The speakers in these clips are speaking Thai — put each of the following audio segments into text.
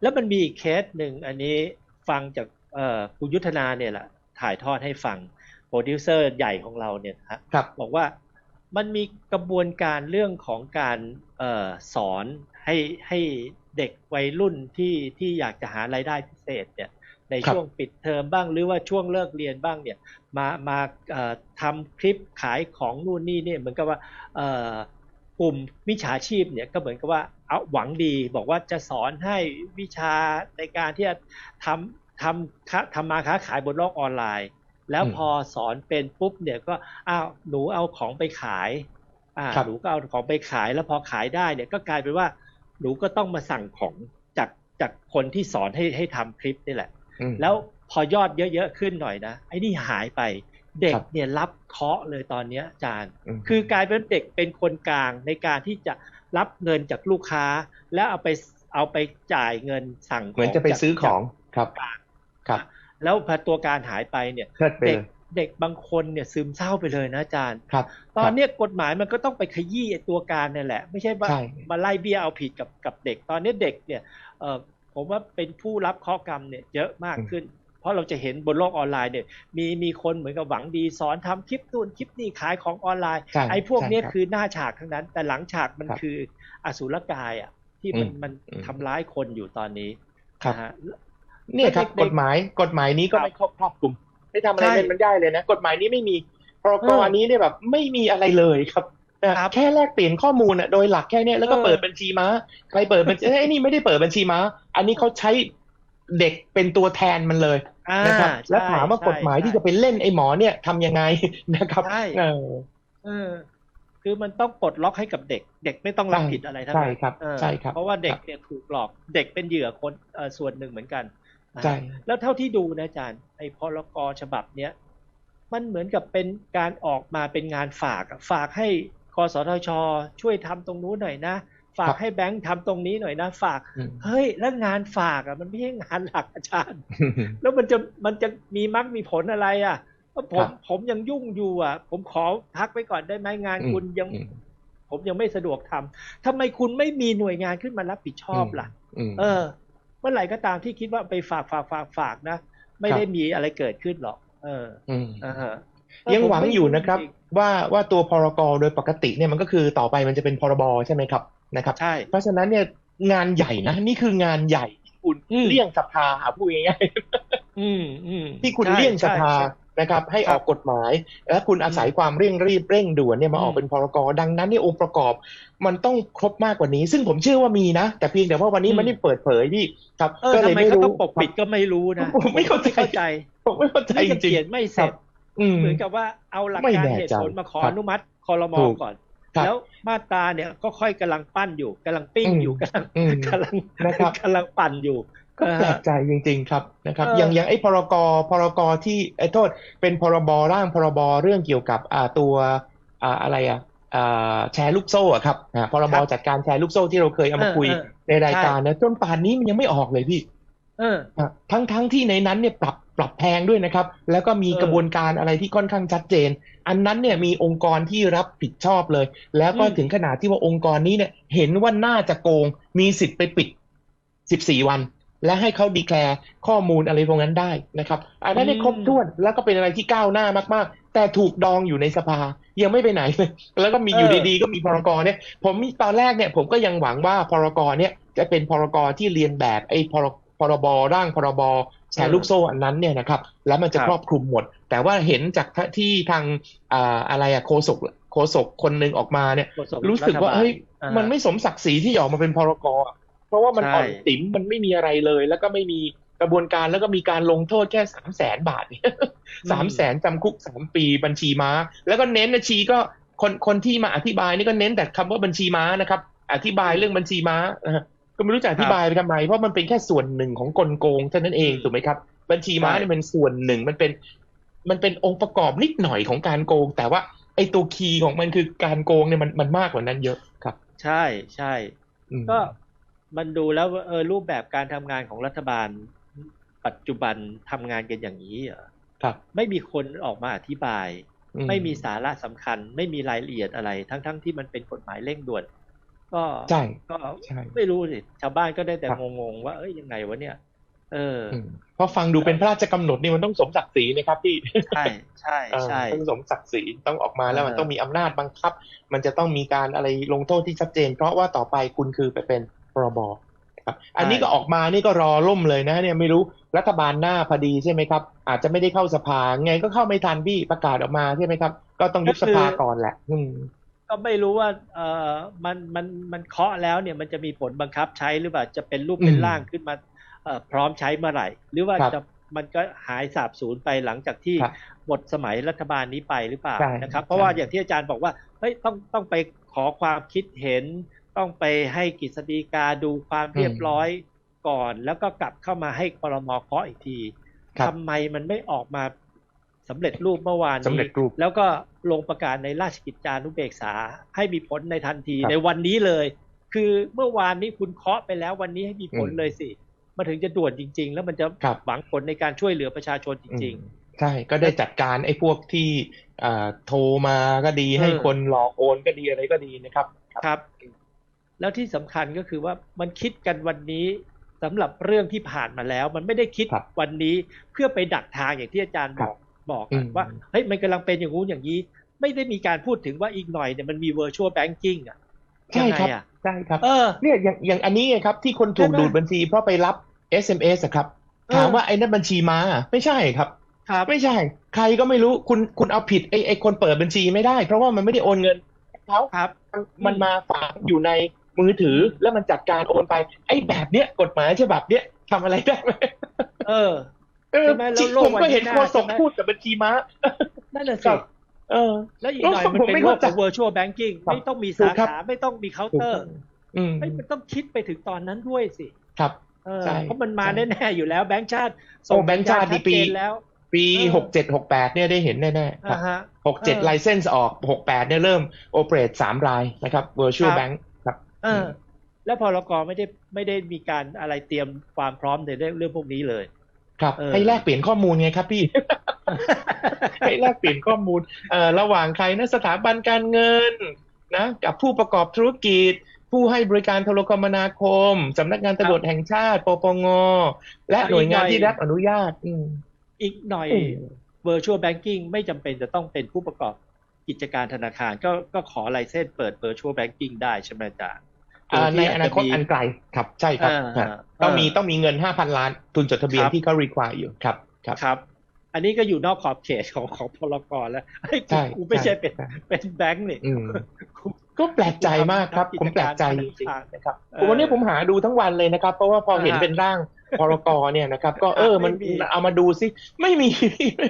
แล้วมันมีอีกเคสหนึ่งอันนี้ฟังจากเอ่อคุณยุทธนาเนี่ยแหละถ่ายทอดให้ฟังโปรดิวเซอร์ใหญ่ของเราเนี่ยนะฮะครับบอกว่ามันมีกระบวนการเรื่องของการเออสอนให้ให้เด็กวัยรุ่นที่ที่อยากจะหารายได้พิเศษเนี่ยในครับช่วงปิดเทอมบ้างหรือว่าช่วงเลิกเรียนบ้างเนี่ยมามาเอ่อทำคลิปขายของนู่นนี่เนี่ยเหมือนกับว่าเอ่อ กลุ่มมิจฉาชีพเนี่ยก็เหมือนกับว่าเอาหวังดีบอกว่าจะสอนให้วิชาในการที่จะทำทำค้าทำมาค้าขายบนโลกออนไลน์ แล้วอืมพอสอนเป็นปุ๊บเนี่ยก็อ้าวหนูเอาของไปขายอ่าครับหนูก็เอาของไปขายแล้วพอขายได้เนี่ยก็กลายเป็นว่าหนูก็ต้องมาสั่งของจากจากคนที่สอนให้ให้ทำคลิปนี่แหละอืมแล้วพอยอดเยอะๆขึ้นหน่อยนะไอ้นี่หายไป เด็กครับเนี่ยรับเคราะห์เลยตอนเนี้ยอาจารย์มคือกลายเป็นเด็กเป็นคนกลางในการที่จะรับเงินจากลูกค้า แล้วเอาไปเอาไปจ่ายเงินสั่งเหมือนจะไปจากซื้อของจากครับครับ แล้วพอตัวการหายไปเนี่ยเพลิดไปเด็เลกยเด็กบางคนเนี่ยซึมเศร้าไปเลยนะอาจารย์ครับ ตอนเนี้ยกฎหมายมันก็ต้องไปขยี้ไอ้ตัวการเนี่ยแหละ ไม่ใช่ว่าใช่มาไล่เบี้ยเอาผิดกับกับเด็ก ตอนนี้เด็กเนี่ยเออผมว่าเป็นผู้รับข้อกรรมเนี่ยเยอะมากขึ้นเพ ราะเราจะเห็นบนโลกออนไลน์เนี่ยมีมีคนเหมือนกับหวังดีสอนทำคลิปนู่นคลิปนี่ขายของออนไลน์ใช่ไอ้พวกเนี้ยใช่รับคือหน้าฉากทั้งนั้น แต่หลังฉากมันครับคืออสุรกายอะที่มันอืมมันอืมทำร้ายคนอยู่ตอนนี้ครับนะฮะเนี่ยครับเด็กๆกฎหมายกฎหมายนี้ก็ครับไม่ครอบครอบคลุมไม่ทำอะไรใช่เป็นมันได้เลยนะ กฎหมายนี้ไม่มีพรกเอออันนี้เนี่ยแบบไม่มีอะไรเลยครับนะครับแค่แลกเปลี่ยนข้อมูลอะโดยหลักแค่เนี้ยแล้วก็เออเปิดบัญชีม้าใครเปิดบัญชีเอ้ยนี่ไม่ได้เปิดบัญชีม้า อันนี้เขาใช้เด็กเป็นตัวแทนมันเลยอ่า นะครับใช่แล้วถามว่ากฎหมายที่จะไปเล่นไอ้หมอเนี่ยทำยังไงนะครับใช่เออเออคือมันต้องปลดล็อกให้กับเด็ก เด็กไม่ต้องรับใช่ผิดอะไรทั้งใช่นั้นครับเออใช่ครับ เพราะว่าเด็กเนี่ยถูกหลอกเด็กเป็นเหยื่อคนเอ่อส่วนหนึ่งเหมือนกันนะใช่แล้วเท่าที่ดูนะอาจารย์ไอ้พรกฉบับเนี้ยมันเหมือนกับเป็นการออกมาเป็นงานฝากอะฝากให้กสทช ช่วยทำตรงนู้นหน่อยนะ ฝากให้แบงค์ทำตรงนี้หน่อยนะฝากอืมเฮ้ย แล้วงานฝากอะ มันไม่ใช่งานหลักอาจารย์ แล้วมันจะมันจะมีมักมีผลอะไรอะก็ผครัมบผมยังยุ่งอยู่อะ ผมขอพักไว้ก่อนได้ไหมงานคุณยังอืมผมยังไม่สะดวกทำทำไมคุณไม่มีหน่วยงานขึ้นมารับผิดชอบล่ะมเออ เมื่อไหร่ก็ตามที่คิดว่าไปฝากฝากฝากฝากนะไม่ครับได้มีอะไรเกิดขึ้นหรอก เอออืมอ่าฮะยังหวังอยู่นะครับจงว่าว่าตัวพรกโดยปกติเนี่ยมันก็คือต่อไปมันจะเป็นพรบใช่ไหมครับ นะครับใช่เพราะฉะนั้นเนี่ยงานใหญ่นะ นี่คืองานใหญ่ที่คุณอืมเลี่ยงสภาพูดง่ายอืมอืมๆที่คุณใช่เลี่ยงสภาใช่ใช่นะครับ ให้ครัอบอกกฎหมาย และคุณอาศัยความเร่งรีบเร่งด่วนเนี่ยมาอืมออกเป็นพรกดังนั้นเนี่ยองค์ประกอบ มันต้องครบมากกว่านี้ ซึ่งผมเชื่อว่ามีนะ แต่เพียงแต่ว่าวันนี้มันไม่เปิดเผยพี่ครับเออก็เลทำยไมไม่เขารู้ต้องปกปิดก็ไม่รู้นะผมไม่เข้าใจเข้าใจผมไม่เข้าใจนี่จก็ริงเขียนไม่เสร็จๆอืมเหมือนกับว่าเอาหลักไม่การแน่เหตุใจผลมาขอครับอนุมัติคอรมอถูกก่อนครับ แล้วมาตราเนี่ยก็ค่อยกำลังปั้นอยู่กำลังปิ้งอืมอยู่กำลังอืมกำลังนะครับกำลังปั่นอยู่ก็แปลเออกใจจริง ๆ ครับนะครับเออออย่างอย่างไอ้พรกพรกที่ไอ้โทษเป็นพรบร่างพรบเรื่องเกี่ยวกับอ่าตัวอ่าอะไรอะอ่าแชร์ลูกโซ่อะครับอ่าพรบจัดการแชร์ลูกโซ่ที่เราเคยเอามาคุยเออเออในรายการนะจนป่านนี้มันยังไม่ออกเลยพี่เอออะทั้งทั้งที่ในนั้นเนี่ยปรับ ปรับแพงด้วยนะครับ แล้วก็มีเออกระบวนการอะไรที่ค่อนข้างชัดเจน อันนั้นเนี่ยมีองค์กรที่รับผิดชอบเลย แล้วก็อืมถึงขนาดที่ว่าองค์กรนี้เนี่ยเห็นว่าน่าจะโกง มีสิทธิ์ไปปิด 14 วัน และให้เขาดีแคลร์ข้อมูลอะไรพวกนั้นได้นะครับอันนั้นได้ครบถ้วนแล้วก็เป็นอะไรที่ก้าวหน้ามากๆ แต่ถูกดองอยู่ในสภายังไม่ไปไหนเลยแล้วก็มีอยู่ดีๆก็มีพรกเนี่ย ผมตอนแรกเนี่ยผมก็ยังหวังว่าพรกเนี่ยจะเป็นพรกที่เรียนแบบไอ้พร พรบร่างพรบแชร์ลูกโซ่อันนั้นเนี่ยนะครับแล้วมันจะครับครอบคลุมหมด แต่ว่าเห็นจากที่ทางอ่าอะไรอะโคศกโคศกคนหนึ่งออกมาเนี่ยโฆษรู้สึกว่าฐบลเฮ้ยอ่ามันไม่สมศักดิ์ศรีที่จะออกมาเป็นพรกอะเพราะว่ามันใช่อ่อนติ๋มมันไม่มีอะไรเลย แล้วก็ไม่มีกระบวนการแล้วก็มีการลงโทษแค่สามแสนบาทเนี่ยสามแสนจำคุกสามปีบัญชีม้า แล้วก็เน้นบัญชีก็คนคนที่มาอธิบายนี่ก็เน้นแต่คำว่าบัญชีม้านะครับ อธิบายเรื่องบัญชีม้านะฮะ ก็ไม่รู้จะอธิบายไปทำไม เพราะมันเป็นแค่ส่วนหนึ่งของกลโกงเท่านั้นเองถูกไหมครับ บัญชีม้าเนี่ยเป็นส่วนหนึ่งมันเป็น มันเป็นองค์ประกอบนิดหน่อยของการโกง แต่ว่าไอ้ตัวคีย์ของมันคือการโกงเนี่ยมันมันมากกว่านั้นเยอะครับ ใช่ใช่อืมก็มันดูแล้วว่าเออรูปแบบการทำงานของรัฐบาล ปัจจุบันทำงานกันอย่างนี้เหรอครับ ไม่มีคนออกมาอธิบายอืไม่มีสาระสำคัญ ไม่มีรายละเอียดอะไร ทั้งๆที่มันเป็นกฎหมายเร่งด่วน ก็ใช่ก็ใช่ไม่รู้สิชาวบ้านก็ได้แต่ครับงงๆว่าเอ้ยยังไงวะเนี่ย เอออืมเพราะฟังดูเป็นพระราชกำหนดนี่มันต้องสมศักดิ์ศรีนะครับพี่ใช่ใช่เออใช่ต้องสมศักดิ์ศรีต้องออกมาแล้วเออมันต้องมีอำนาจบังคับ มันจะต้องมีการอะไรลงโทษที่ชัดเจน เพราะว่าต่อไปคุณคือไปเป็นพรบครับ อันนี้ก็ออกมานี่ก็รอล่มเลยนะ เนี่ยไม่รู้รัฐบาลหน้าพอดีใช่ไหมครับ อาจจะไม่ได้เข้าสภาไงก็เข้าไม่ทันพี่ประกาศออกมาใช่ไหมครับ ก็ต้องยุบสภาก่อนแหละอืม ก็ไม่รู้ว่าเออมันมันมันเคาะแล้วเนี่ยมันจะมีผลบังคับใช้หรือเปล่าจะเป็นรูปเป็นอืมร่างขึ้นมาเอ่อพร้อมใช้เมื่อไหร่ หรือว่าครับจะมันก็หายสาบสูญไปหลังจากที่ครับหมดสมัยรัฐบาลนี้ไปหรือเปล่าใช่นะครับ เพราะว่าใช่อย่างที่อาจารย์บอกว่าเฮ้ยต้องต้องไปขอความคิดเห็น ต้องไปให้กฤษฎีกาดูความเรียบร้อยก่อน แล้วก็กลับเข้ามาให้ครมเคาะอีกทีครับทำไมมันไม่ออกมา สำเร็จรูปเมื่อวานสำนี้เร็จรูปแล้วก็ลงประกาศในราชกิจจานุเบกษาให้มีผลในทันทีครับในวันนี้เลย คือเมื่อวานนี้คุณเคาะไปแล้ววันนี้ให้มีผลอืมเลยสิมันถึงจะด่วนจริง ๆ แล้วมันจะครับหวังผลในการช่วยเหลือประชาชนจริงอืมใช่ก็ได้จัดการไอ้พวกที่อ่าโทรมาก็ดีให้เออคนหลอกโอนก็ดีอะไรก็ดีนะครับๆครับ แล้วที่สำคัญก็คือว่ามันคิดกันวันนี้สำหรับเรื่องที่ผ่านมาแล้ว มันไม่ได้คิดครับวันนี้เพื่อไปดักทางอย่างที่อาจารย์บอก บอกอือะมว่าเฮ้ยมันกำลังเป็นอย่างงู้นอย่างนี้ ไม่ได้มีการพูดถึงว่าอีกหน่อยเนี่ยมันมี virtual banking อะใช่ครับยังไงอะใช่ครับเออเนี่ยอย่างอย่างอันนี้ไงครับ ที่คนถูกใช่ไหมดูดบัญชีเพราะไปรับ SMS อะครับเออถามว่าไอ้นั่นบัญชีม้าอะไม่ใช่ครับครับไม่ใช่ ใครก็ไม่รู้คุณคุณเอาผิดไอ้ไอ้คนเปิดบัญชีไม่ได้ เพราะว่ามันไม่ได้โอนเงินให้เขาครับมันมันมาฝากอยู่ในมือถือแล้วมันจัดการโอนไป ไอ้แบบเนี้ยกฎหมายฉบับเนี้ยทำอะไรได้ไหมเออ เออใช่ไหมแล้วจริงโลกผมก็เห็นวันโฆข้างหน้าษกใช่ไหมพูดกับบัญชีม้านั่นแหละคสิรับเออ แล้วอีกหน่อยโลกมันผมเป็นไม่โลเข้ากใจของ virtual banking ครับไม่ต้องมีถูสากครับขาไม่ต้องมีเคาน์ถูกเตอต้ร์องอืมเฮ้ยมันต้องคิดไปถึงตอนนั้นด้วยสิ ครับเออใช่เพราะมันมาใช่แน่ๆอยู่แล้วแบงค์ชาติโอ้แบงค์ชาติสัญญณดีปีชัดเจนแล้ว ปีเออหกเจ็ดหกแปดเนี่ยได้เห็นแน่ๆครับอ่าฮะหกเจ็ดเออไลเซนส์ออกหกแปดเนี่ยเริ่มโอเปเรตสามรายนะครับ virtual ครับ bank ครับเออแล้วพอรกไม่ได้ไม่ได้มีการอะไรเตรียมความพร้อมในเรื่องเรื่องพวกนี้เลย ครับเออให้แลกเปลี่ยนข้อมูลไงครับพี่ให้แลกเปลี่ยนข้อมูลเอ่อระหว่างใครนะสถาบันการเงินนะกับผู้ประกอบธุรกิจ ผู้ให้บริการโทรคมนาคมสำนักงานตำรวจแห่งชาติ ปปง และหน่วยงานที่รับอนุญาตอืมอีกหน่อยอืม virtual banking ไม่จำเป็นจะต้องเป็นผู้ประกอบกิจการธนาคาร ก็ก็ขอไลเซนส์เปิด virtual banking ได้ใช่ไหมอาจารย์อ่าโดย ในที่อนาคตจจะมีอันไกลครับใช่ครับอ่าฮะอ่าต้องมีเออต้องมีเงินห้าพันล้านทุนจดทะเบียนครับที่เขา require อยู่ครับครับครับ อันนี้ก็อยู่นอกขอบเขตของของพลกรแล้วเฮ้ยใช่กูไม่ใช่เป็นใช่เป็นแบงค์นี่อืมก็แปลกใจมากครับทำกิจผมแปลกใจการจริงธนาคารๆนะครับเออวันนี้ผมหาดูทั้งวันเลยนะครับ เพราะว่าพอเห็นอ่าเป็นร่างพรกเนี่ยนะครับ ก็เออมันไม่มีเอามาดูซิไม่มี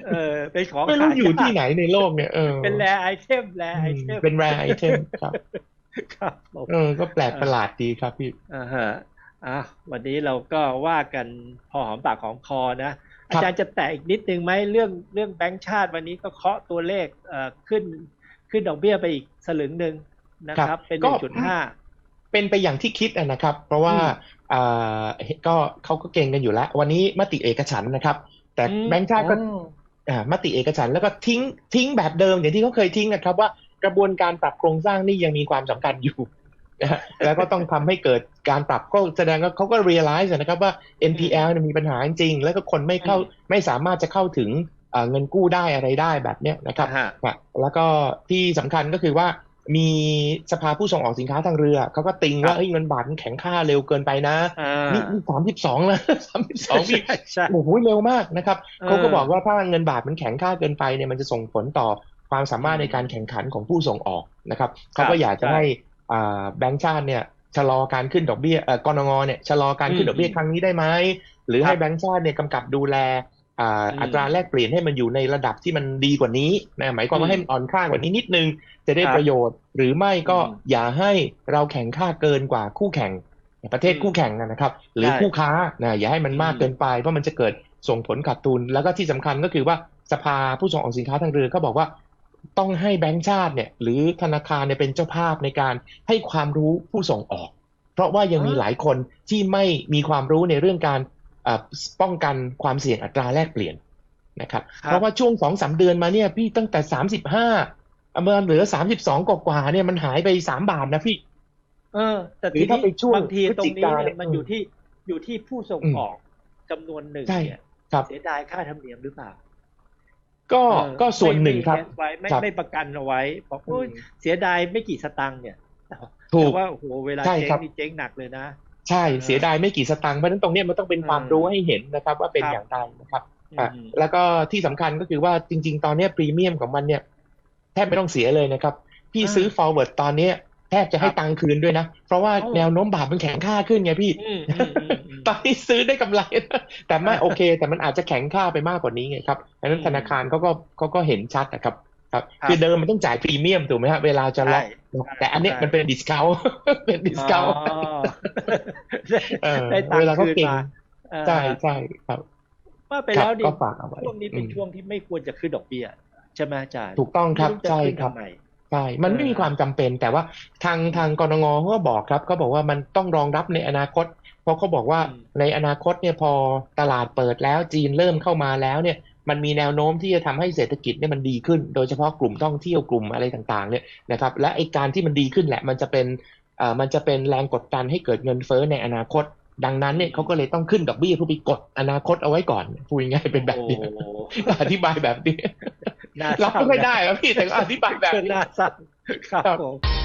เออเป็นของไม่รู้ขายอยู่ที่ไหนในโลกเนี่ยเออเป็นแรไอเทมแรไอเทมเป็นแรไอเทมครับ ครับผมเออ ก็แปลกประหลาดดีครับพี่อ่าฮะอะวันนี้เราก็ว่ากันพอหอมปากหอมคอนะครัอาบจารย์จะแตะอีกนิดนึงไหมเรื่องเรื่องแบงก์ชาติวันนี้ก็เคาะตัวเลขเอ่อขึ้นขึ้นดอกเบี้ยไปอีกสลึงหนึ่งนะครับ เป็นหก็นึ่งจุดห้าเป็นไปอย่างที่คิดอะนะครับ เพราะว่าอืมอ่าก็เขาก็เก่งกันอยู่แล้ว วันนี้มติเอกฉันท์นะครับ แต่อืมแบงค์ชาติก็อ๋ออ่ามติเอกฉันท์แล้วก็ทิ้งทิ้งแบบเดิมอย่างที่เขาเคยทิ้งนะครับว่า กระบวนการปรับโครงสร้างนี่ยังมีความสำคัญอยู่นะฮะแล้วก็ต้องทำให้เกิดการปรับก็แสดงว่าเขาก็ realize นะครับว่า NPL เนี่ยมีปัญหาจริงๆแล้วก็คนไม่เข้าอืมไม่สามารถจะเข้าถึงเอ่อเงินกู้ได้อะไรได้แบบเนี้ยนะครับฮะครับแล้วก็ที่สำคัญก็คือว่ามีสภาผู้ส่งออกสินค้าทางเรือเขาก็ติงครัว่าบเอ้ยเงินบาทมันแข็งค่าเร็วเกินไปนะอ่านี่สามสิบสองแล้วสามสิบสองพี่ใช่ใช่โอ้โหเร็วมากนะครับเออเขาก็บอกว่าถ้าเงินบาทมันแข็งค่าเกินไปเนี่ยมันจะส่งผลต่อ ความสามารถในการแข่งขันของผู้ส่งออกนะครับเขาก็อยากจะให้อ่าแบงก์ชาติเนี่ยชะลอการขึ้นดอกเบี้ยเอ่อกรงเนี่ยชะลอการขึ้นดอกเบี้ยครั้งนี้ได้ไหมหรือให้แบงก์ชาติเนี่ยกำกับดูแลอ่าอืมอัตราแลกเปลี่ยนให้มันอยู่ในระดับที่มันดีกว่านี้นะหมายความอืว่ามให้มันอ่อนค่ากว่านี้นิดนึง จะได้ครับประโยชน์ หรือไม่ก็อืมอย่าให้เราแข่งค่าเกินกว่าคู่แข่งประเทศอืมคู่แข่งนะครับ หรือใช่คู่ค้านะอย่าให้มันมากอืมเกินไปเพราะมันจะเกิดส่งผลขาดทุน แล้วก็ที่สำคัญก็คือว่าสภาผู้ส่งออกสินค้าทางเรือก็บอกว่า ต้องให้แบงก์ชาติเนี่ยหรือธนาคารเนี่ยเป็นเจ้าภาพในการให้ความรู้ผู้ส่งออก เพราะว่ายังมีหลายคนที่ไม่มีความรู้ในเรื่องการเอ่อป้องกันความเสี่ยงอัตราแลกเปลี่ยนนะครับครับเพราะว่าช่วงสองสามเดือนมาเนี่ยพี่ตั้งแต่สามสิบห้าเมื่อเหลือสามสิบสองกว่าๆเนี่ยมันหายไปสามบาทนะพี่ เออ แต่หรืทีอถ้านี้ไปช่วงบางทีตรงนี้พฤศจิกาเนี่ยมันอืมอยู่ที่อยู่ที่ผู้ส่งอืมออกจำนวนหนึ่งใช่เนี่ยครับเสียดายค่าธรรมเนียมหรือเปล่า ก็เออก็ส่วนหนึ่งครับไม่ไม่ไว้ไม่ครับไม่ประกันเอาไว้บอกโอ้ยเสียดายไม่กี่สตังค์เนี่ยถูกแต่ว่าโอ้โหเวลาใช่เจ๊งครับนี่เจ๊งหนักเลยนะ ใช่เออเสียดายไม่กี่สตางค์เพราะฉะนั้นตรงเนี้ยมันต้องเป็นความเออรู้ให้เห็นนะครับ ว่าเป็นครับอย่างไรนะครับอะอืมแล้วก็ที่สำคัญก็คือว่าจริง ๆ ตอนเนี้ยพรีเมียมของมันเนี่ยแทบไม่ต้องเสียเลยนะครับ พี่อ่าซื้อ forward ตอนเนี้ย แทบจะให้ครับตังค์คืนด้วยนะ เพราะว่าอ๋อแนวโน้มบาทมันแข็งค่าขึ้นไงพี่อืมอืมอืมอืมตอนนี้ซื้อได้กำไรนะแต่ไม่อ่าโอเค แต่มันอาจจะแข็งค่าไปมากกว่านี้ไงครับดังนั้นอืมธนาคารเขาก็เขาก็เห็นชัดนะครับครับครับคือเดิมมันต้องจ่ายพรีเมียมถูกไหมฮะเวลาจะล็อกใช่แต่อันเนี้ยใช่มันเป็นดิสคาวเป็นดิสคาวอ๋อได้เออได้ตังเวลาค์เขาคืนเก่งมาเออใช่ใช่ครับว่าไปครับแล้วดิก็ฝากเอาไว้ช่วงนี้เป็นอืมช่วงที่ไม่ควรจะขึ้นดอกเบี้ยใช่ไหมอาจารย์ถูกต้องครับไม่จะใช่ขึ้นครับทำไม ใช่มันไม่เออมีความจำเป็น แต่ว่าทางทางกรงงเขาก็บอกครับเขาบอกว่ามันต้องรองรับในอนาคต เพราะเขาบอกว่าอืมในอนาคตเนี่ยพอตลาดเปิดแล้วจีนเริ่มเข้ามาแล้วเนี่ยมันมีแนวโน้มที่จะทำให้เศรษฐกิจเนี่ยมันดีขึ้น โดยเฉพาะกลุ่มท่องเที่ยวกลุ่มอะไรต่างๆเนี่ยนะครับ และไอการที่มันดีขึ้นแหละ มันจะเป็นเอ่อมันจะเป็นแรงกดดันให้เกิดเงินเฟ้อในอนาคต ดังนั้นเนี่ยเขาก็เลยต้องขึ้นดอกเบี้ยเพื่อไปกดอนาคตเอาไว้ก่อนพูดง่ายๆเป็นแบบนี้โอ้โหอธิบายแบบนี้น่าเศเราร้าก็ไม่ได้ครับพี่แต่ก็อธิบายแบบนี้น่าเศร้าครับครับผม